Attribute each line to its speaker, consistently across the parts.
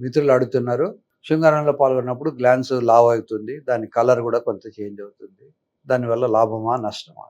Speaker 1: మిత్రులు అడుగుతున్నారు శృంగారంలో పాల్గొన్నప్పుడు గ్లాన్స్ లావ్ అవుతుంది దాని కలర్ కూడా కొంత చేంజ్ అవుతుంది. దానివల్ల లాభమా నష్టమా?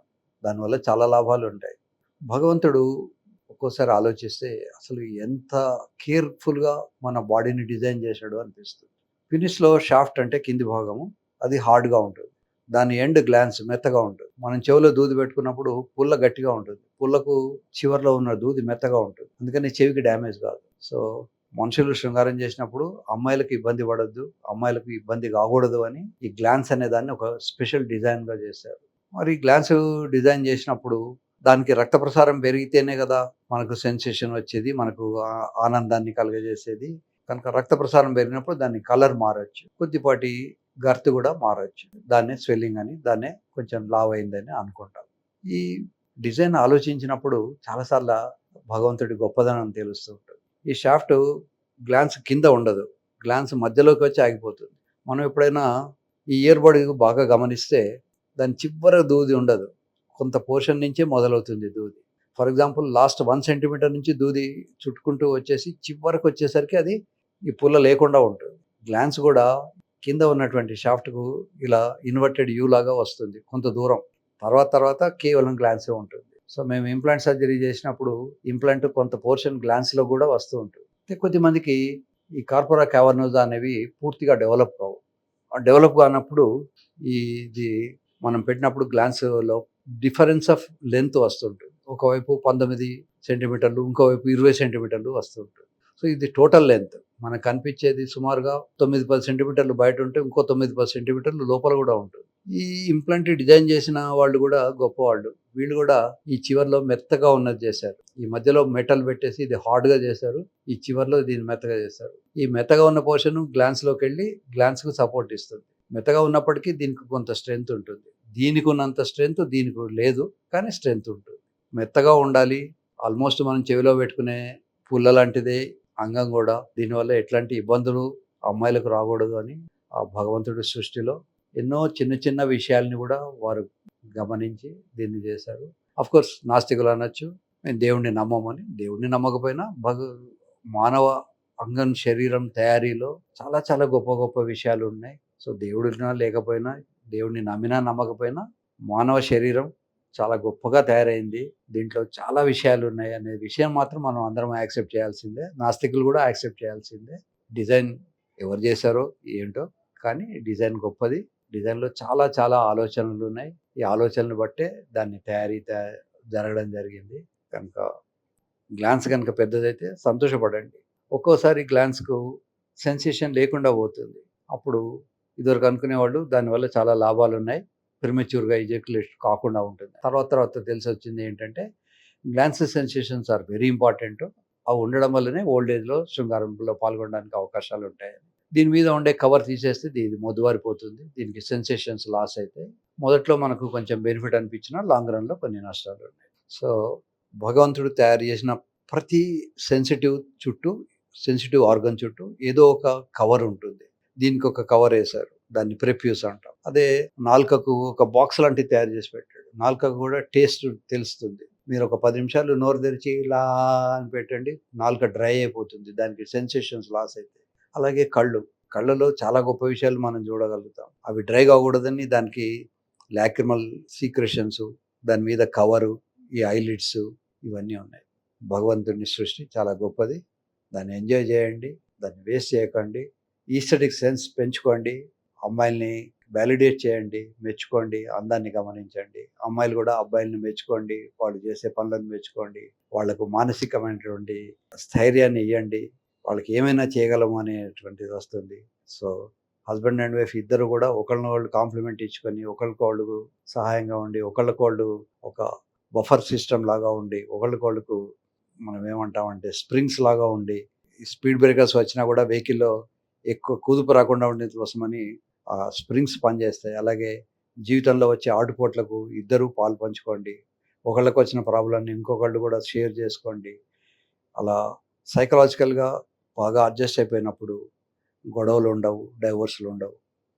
Speaker 1: దానివల్ల చాలా లాభాలు ఉంటాయి. భగవంతుడు ఒక్కోసారి ఆలోచిస్తే అసలు ఎంత కేర్ఫుల్గా మన బాడీని డిజైన్ చేశాడు అనిపిస్తుంది. ఫినిష్లో షాఫ్ట్ అంటే కింది భాగము. అది హార్డ్గా ఉంటుంది. దాని ఎండ్ గ్లాన్స్ మెత్తగా ఉంటుంది. మనం చెవిలో దూది పెట్టుకున్నప్పుడు పుల్ల గట్టిగా ఉంటుంది. పుల్లకు చివర్లో ఉన్న దూది మెత్తగా ఉంటుంది. అందుకని చెవికి డ్యామేజ్ కాదు. సో మనుషులు శృంగారం చేసినప్పుడు అమ్మాయిలకు ఇబ్బంది పడద్దు అమ్మాయిలకు ఇబ్బంది కాకూడదు అని ఈ గ్లాన్స్ అనే దాన్ని ఒక స్పెషల్ డిజైన్గా చేశారు. మరి గ్లాన్స్ డిజైన్ చేసినప్పుడు దానికి రక్త ప్రసారం పెరిగితేనే కదా మనకు సెన్సేషన్ వచ్చేది మనకు ఆనందాన్ని కలుగజేసేది. కనుక రక్త ప్రసారం పెరిగినప్పుడు దాని కలర్ మారచ్చు కొద్దిపాటి గర్త్ కూడా మారచ్చు. దాన్నే స్వెల్లింగ్ అని దాన్నే కొంచెం లావ్ అయిందని అనుకుంటాం. ఈ డిజైన్ ఆలోచించినప్పుడు చాలాసార్లు భగవంతుడి గొప్పదనం తెలుస్తూ ఉంటుంది. ఈ షాఫ్ట్ గ్లాన్స్ కింద ఉండదు. గ్లాన్స్ మధ్యలోకి వచ్చి ఆగిపోతుంది. మనం ఎప్పుడైనా ఈ ఇయర్బడ్ బాగా గమనిస్తే దాని చివర దూది ఉండదు. కొంత పోర్షన్ నుంచే మొదలవుతుంది దూది. For example last one centimetre నుంచి దూది చుట్టుకుంటూ వచ్చేసి చివరకు వచ్చేసరికి అది ఈ పుల్ల లేకుండా ఉంటుంది. గ్లాన్స్ కూడా కింద ఉన్నటువంటి షాఫ్ట్కు ఇలా ఇన్వర్టెడ్ యూ లాగా వస్తుంది కొంత దూరం. తర్వాత తర్వాత కేవలం గ్లాన్సే ఉంటుంది. సో మేము ఇంప్లాంట్ సర్జరీ చేసినప్పుడు ఇంప్లాంట్ కొంత పోర్షన్ గ్లాన్స్లో కూడా వస్తూ ఉంటుంది. కొద్దిమందికి ఈ కార్పొరా క్యావర్నోజా అనేవి పూర్తిగా డెవలప్ కావు. ఆ డెవలప్ కానప్పుడు ఈ ఇది మనం పెట్టినప్పుడు గ్లాన్స్లో డిఫరెన్స్ ఆఫ్ లెంత్ వస్తుంటుంది. ఒకవైపు పంతొమ్మిది సెంటీమీటర్లు ఇంకోవైపు ఇరవై సెంటీమీటర్లు వస్తుంటుంది. సో ఇది టోటల్ లెంత్ మనకు కనిపించేది సుమారుగా తొమ్మిది పది సెంటీమీటర్లు బయట ఉంటే ఇంకో తొమ్మిది పది సెంటీమీటర్లు లోపల కూడా ఉంటుంది. ఈ ఇంప్లాంట్ డిజైన్ చేసిన వాళ్ళు కూడా గొప్పవాళ్ళు. వీళ్ళు కూడా ఈ చివర్లో మెత్తగా ఉన్నది చేశారు. ఈ మధ్యలో మెటల్ పెట్టేసి ఇది హార్డ్గా చేశారు. ఈ చివర్లో దీన్ని మెత్తగా చేశారు. ఈ మెత్తగా ఉన్న పోర్షన్ గ్లాన్స్లోకి వెళ్ళి గ్లాన్స్కు సపోర్ట్ ఇస్తుంది. మెత్తగా ఉన్నప్పటికీ దీనికి కొంత స్ట్రెంగ్త్ ఉంటుంది. దీనికి ఉన్నంత స్ట్రెంగ్త్ దీనికి లేదు కానీ స్ట్రెంగ్త్ ఉంటుంది. మెత్తగా ఉండాలి. ఆల్మోస్ట్ మనం చెవిలో పెట్టుకునే పుల్ల లాంటిదే అంగం కూడా. దీనివల్ల ఎట్లాంటి ఇబ్బందులు అమ్మాయిలకు రాకూడదు అని ఆ భగవంతుడి సృష్టిలో ఎన్నో చిన్న చిన్న విషయాల్ని కూడా వారు గమనించి దీన్ని చేశారు. కోర్స్ నాస్తికులు అనొచ్చు. మేము దేవుణ్ణి నమ్మమని దేవుణ్ణి నమ్మకపోయినా భగ మానవ అంగం శరీరం తయారీలో చాలా చాలా గొప్ప గొప్ప విషయాలు ఉన్నాయి. సో దేవుడినా లేకపోయినా దేవుడిని నమ్మినా నమ్మకపోయినా మానవ శరీరం చాలా గొప్పగా తయారైంది. దీంట్లో చాలా విషయాలు ఉన్నాయి అనే విషయం మాత్రం మనం అందరం యాక్సెప్ట్ చేయాల్సిందే. నాస్తికులు కూడా యాక్సెప్ట్ చేయాల్సిందే. డిజైన్ ఎవరు చేశారో ఏంటో. కానీ డిజైన్ గొప్పది. డిజైన్లో చాలా చాలా ఆలోచనలు ఉన్నాయి. ఈ ఆలోచనలు బట్టే దాన్ని తయారీ జరగడం జరిగింది. కనుక గ్లాన్స్ కనుక పెద్దదైతే సంతోషపడండి. ఒక్కోసారి గ్లాన్స్కు సెన్సేషన్ లేకుండా పోతుంది. అప్పుడు ఇదివరకు అనుకునేవాళ్ళు దానివల్ల చాలా లాభాలు ఉన్నాయి. ప్రిమెచ్యూర్గా ఇజెక్యులేట్ కాకుండా ఉంటుంది. తర్వాత తర్వాత తెలిసి వచ్చింది ఏంటంటే glance sensations are very important. అవి ఉండడం వల్లనే ఓల్డ్ ఏజ్లో శృంగారంలో పాల్గొనడానికి అవకాశాలు ఉంటాయి దీని మీద ఉండే కవర్ తీసేస్తే ఇది మొద్దువారిపోతుంది దీనికి సెన్సేషన్స్ లాస్ అయితే మొదట్లో మనకు కొంచెం బెనిఫిట్ అనిపించినా లాంగ్ రన్లో కొన్ని నష్టాలు ఉన్నాయి. సో భగవంతుడు తయారు చేసిన ప్రతి సెన్సిటివ్ చుట్టూ సెన్సిటివ్ ఆర్గన్ చుట్టూ ఏదో ఒక కవర్ ఉంటుంది. దీనికి ఒక కవర్ వేశారు. దాన్ని ప్రెప్యూస్ అంటాం. అదే నాలుకకు ఒక బాక్స్ లాంటివి తయారు చేసి పెట్టాడు. నాలుకకు కూడా టేస్ట్ తెలుస్తుంది. మీరు ఒక పది నిమిషాలు నోరు తెరిచి ఇలా అని పెట్టండి. నాలుక డ్రై అయిపోతుంది. దానికి సెన్సేషన్స్ లాస్ అయితే. అలాగే కళ్ళు. కళ్ళలో చాలా గొప్ప విషయాలు మనం చూడగలుగుతాం. అవి డ్రై కాకూడదని దానికి లాక్రిమల్ సీక్రెషన్స్ దాని మీద కవరు ఈ ఐలిడ్స్ ఇవన్నీ ఉన్నాయి. భగవంతుని సృష్టి చాలా గొప్పది. దాన్ని ఎంజాయ్ చేయండి దాన్ని వేస్ట్ చేయకండి ఈస్థెటిక్ సెన్స్ పెంచుకోండి అమ్మాయిల్ని వ్యాలిడేట్ చేయండి మెచ్చుకోండి అందాన్ని గమనించండి. అమ్మాయిలు కూడా అబ్బాయిల్ని మెచ్చుకోండి వాళ్ళు చేసే పనులను మెచ్చుకోండి వాళ్ళకు మానసికమైనటువంటి స్థైర్యాన్ని ఇవ్వండి వాళ్ళకి ఏమైనా చేయగలము అనేటువంటిది వస్తుంది. సో హస్బెండ్ అండ్ వైఫ్ ఇద్దరు కూడా ఒకళ్ళని వాళ్ళు కాంప్లిమెంట్ ఇచ్చుకొని ఒకళ్ళకి సహాయంగా ఉండి ఒకళ్ళకి ఒక బఫర్ సిస్టమ్ లాగా ఉండి ఒకళ్ళకి మనం ఏమంటామంటే స్ప్రింగ్స్ లాగా ఉండి స్పీడ్ బ్రేకర్స్ వచ్చినా కూడా వెహికల్లో ఎక్కువ కూదుపు రాకుండా ఉండేది కోసమని ఆ స్ప్రింగ్స్ పనిచేస్తాయి. అలాగే జీవితంలో వచ్చే ఆటుపోట్లకు ఇద్దరు పాలు పంచుకోండి. ఒకళ్ళకి వచ్చిన ప్రాబ్లమ్ని ఇంకొకళ్ళు కూడా షేర్ చేసుకోండి. అలా సైకలాజికల్గా బాగా అడ్జస్ట్ అయిపోయినప్పుడు గొడవలు ఉండవు డైవర్స్లు ఉండవు.